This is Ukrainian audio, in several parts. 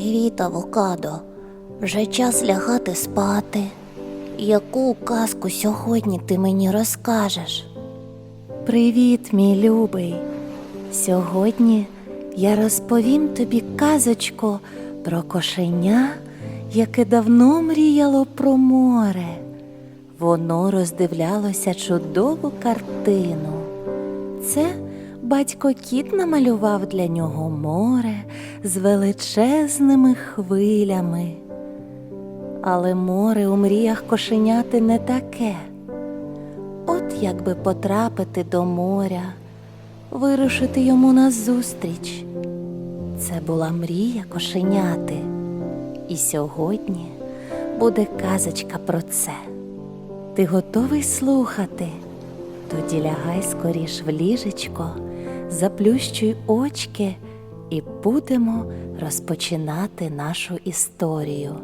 Привіт, авокадо. Вже час лягати спати. Яку казку сьогодні ти мені розкажеш? Привіт, мій любий. Сьогодні я розповім тобі казочку про кошеня, яке давно мріяло про море. Воно роздивлялося чудову картину. Це батько кіт намалював для нього море з величезними хвилями. Але море у мріях кошеняти не таке. От якби потрапити до моря, вирушити йому назустріч. Це була мрія кошеняти. І сьогодні буде казочка про це. Ти готовий слухати? Тоді лягай скоріш в ліжечко, заплющуй очки і будемо розпочинати нашу історію.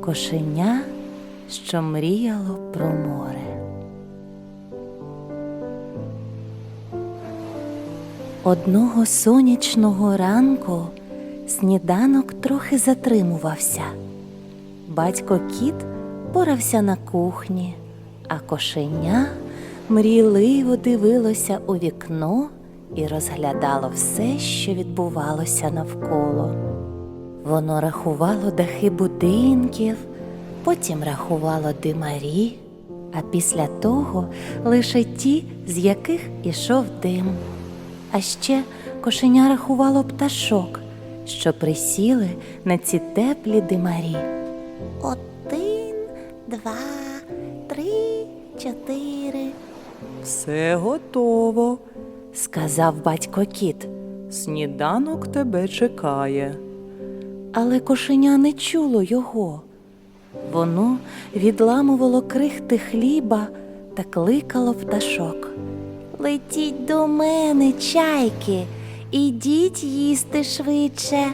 Кошеня, що мріяло про море. Одного сонячного ранку сніданок трохи затримувався. Батько кіт порався на кухні, а кошеня мрійливо дивилося у вікно і розглядало все, що відбувалося навколо. Воно рахувало дахи будинків, потім рахувало димарі, а після того лише ті, з яких ішов дим. А ще кошеня рахувало пташок, що присіли на ці теплі димарі. Один, два, три, чотири. Все готово. Сказав батько кіт, Сніданок тебе чекає. але кошеня не чуло його. Воно відламувало крихти хліба та кликало пташок. Летіть до мене, чайки, ідіть їсти швидше.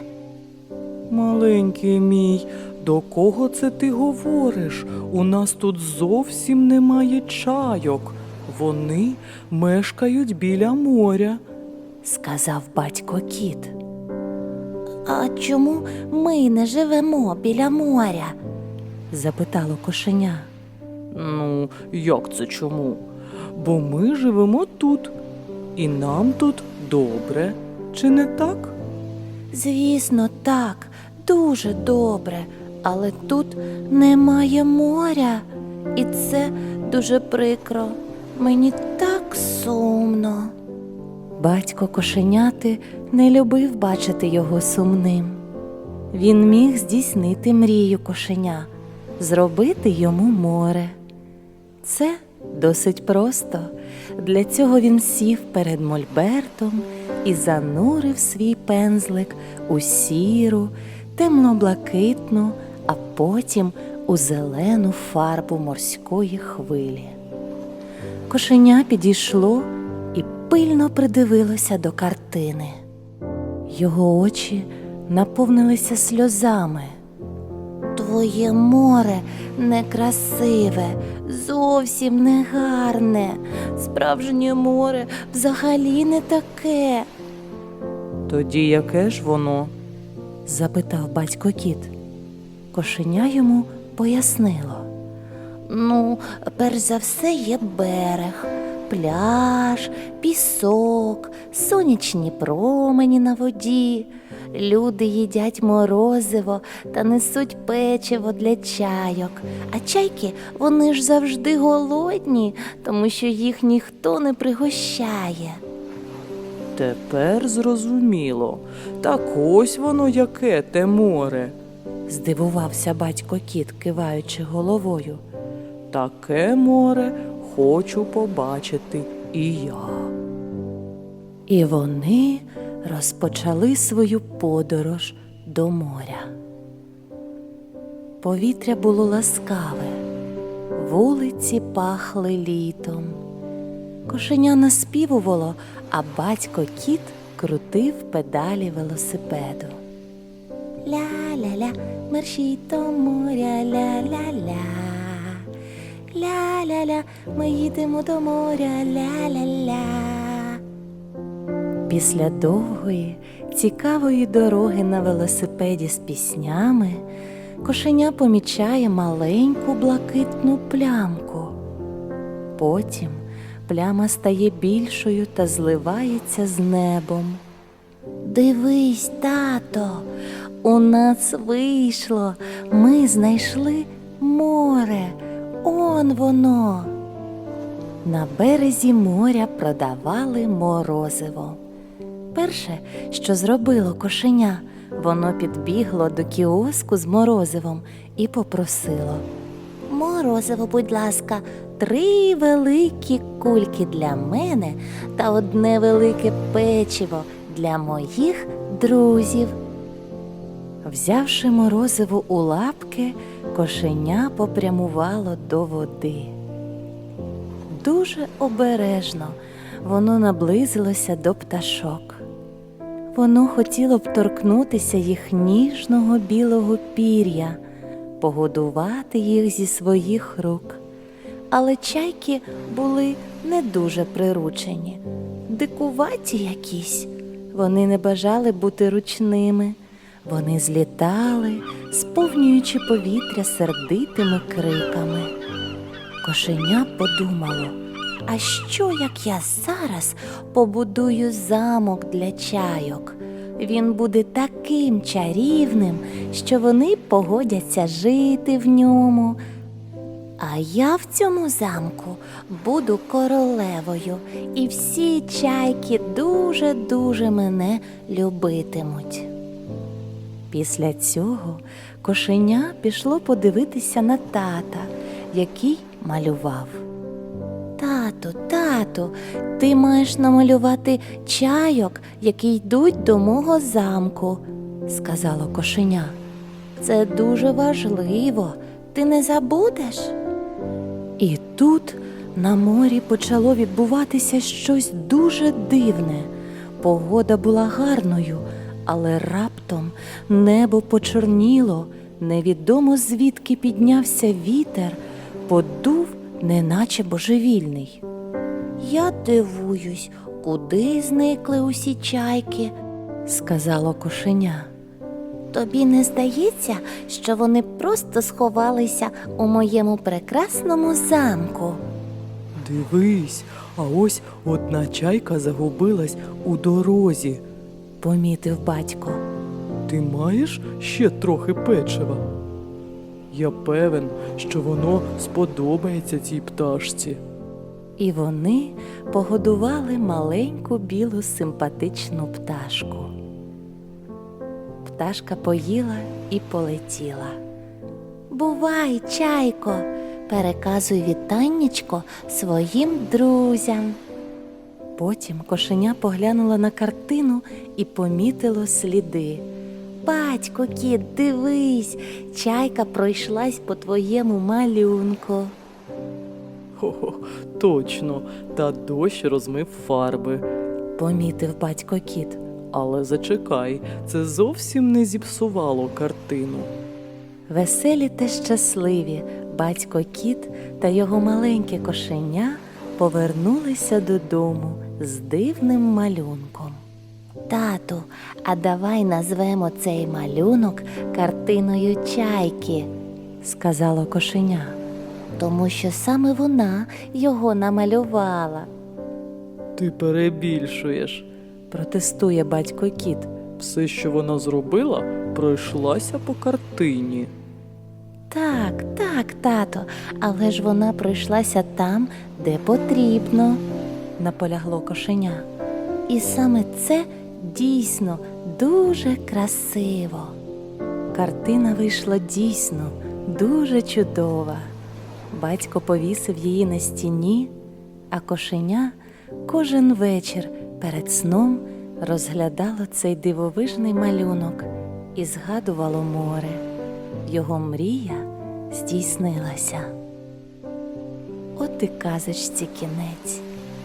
Маленький мій, до кого це ти говориш? У нас тут зовсім немає чайок. Вони мешкають біля моря. Сказав батько кіт. А чому ми не живемо біля моря? Запитало кошеня. Ну, як це чому? Бо ми живемо тут, і нам тут добре, чи не так? Звісно, так, дуже добре, але тут немає моря, і це дуже прикро. Мені так сумно. Батько кошеняти не любив бачити його сумним. Він міг здійснити мрію кошеня, зробити йому море. Це досить просто. Для цього він сів перед мольбертом і занурив свій пензлик у сіру, темно-блакитну, а потім у зелену фарбу морської хвилі. Кошеня підійшло і пильно придивилося до картини. Його очі наповнилися сльозами. Твоє море некрасиве, зовсім не гарне. Справжнє море взагалі не таке. Тоді яке ж воно? запитав батько кіт. Кошеня йому пояснило. Ну, перш за все є берег, пляж, пісок, сонячні промені на воді. Люди їдять морозиво та несуть печиво для чайок. А чайки вони ж завжди голодні, тому що їх ніхто не пригощає. Тепер зрозуміло. Так ось воно яке те море. Здивувався батько кіт, киваючи головою. Таке море хочу побачити і я. І вони розпочали свою подорож до моря. Повітря було ласкаве, вулиці пахли літом. Кошеня наспівувало, а батько кіт крутив педалі велосипеду. Ля-ля-ля, мерщій до моря, ля-ля-ля. Ля-ля-ля, ми їдемо до моря, ля-ля-ля. Після довгої, цікавої дороги на велосипеді з піснями кошеня помічає маленьку блакитну плямку. Потім пляма стає більшою та зливається з небом. Дивись, тато, у нас вийшло. Ми знайшли море. Он воно. На березі моря продавали морозиво. Перше, що зробило кошеня, воно підбігло до кіоску з морозивом і попросило. Морозиво, будь ласка, три великі кульки для мене та одне велике печиво для моїх друзів. Взявши морозиво у лапки, кошеня попрямувало до води. Дуже обережно воно наблизилося до пташок. Воно хотіло б торкнутися їх ніжного білого пір'я, погодувати їх зі своїх рук. Але чайки були не дуже приручені, дикуваті якісь. Вони не бажали бути ручними. Вони злітали, сповнюючи повітря сердитими криками. Кошеня подумало, А що як я зараз побудую замок для чайок? Він буде таким чарівним, що вони погодяться жити в ньому. А я в цьому замку буду королевою, і всі чайки дуже-дуже мене любитимуть. Після цього кошеня пішло подивитися на тата, який малював. Тату, тату, ти маєш намалювати чайок, які йдуть до мого замку, сказало кошеня. Це дуже важливо. Ти не забудеш? І тут на морі почало відбуватися щось дуже дивне. Погода була гарною, але раптом небо почорніло, невідомо звідки піднявся вітер, подув, неначе божевільний. Я дивуюсь, куди зникли усі чайки. Сказало кошеня. Тобі не здається, що вони просто сховалися у моєму прекрасному замку? Дивись, а ось одна чайка загубилась у дорозі. Помітив батько. Ти маєш ще трохи печива? Я певен, що воно сподобається цій пташці. І вони погодували маленьку білу симпатичну пташку. Пташка поїла і полетіла. Бувай, чайко, переказуй вітаннячко своїм друзям. Потім кошеня поглянула на картину і помітило сліди. Батько, кіт, дивись, чайка пройшлась по твоєму малюнку. Хо-хо, точно, та дощ розмив фарби. Помітив батько кіт. Але зачекай, це зовсім не зіпсувало картину. Веселі та щасливі батько кіт та його маленьке кошеня повернулися додому з дивним малюнком. Тату, а давай назвемо цей малюнок картиною чайки, Сказало кошеня. тому що саме вона його намалювала. Ти перебільшуєш. Протестує батько кіт. Все, що вона зробила, пройшлася по картині. Так, так, тато, але ж вона пройшлася там, де потрібно. Наполягло кошеня. І саме це дійсно дуже красиво. Картина вийшла дійсно дуже чудова. Батько повісив її на стіні, а кошеня кожен вечір перед сном розглядало цей дивовижний малюнок і згадувало море. Його мрія здійснилася. От і казочці кінець,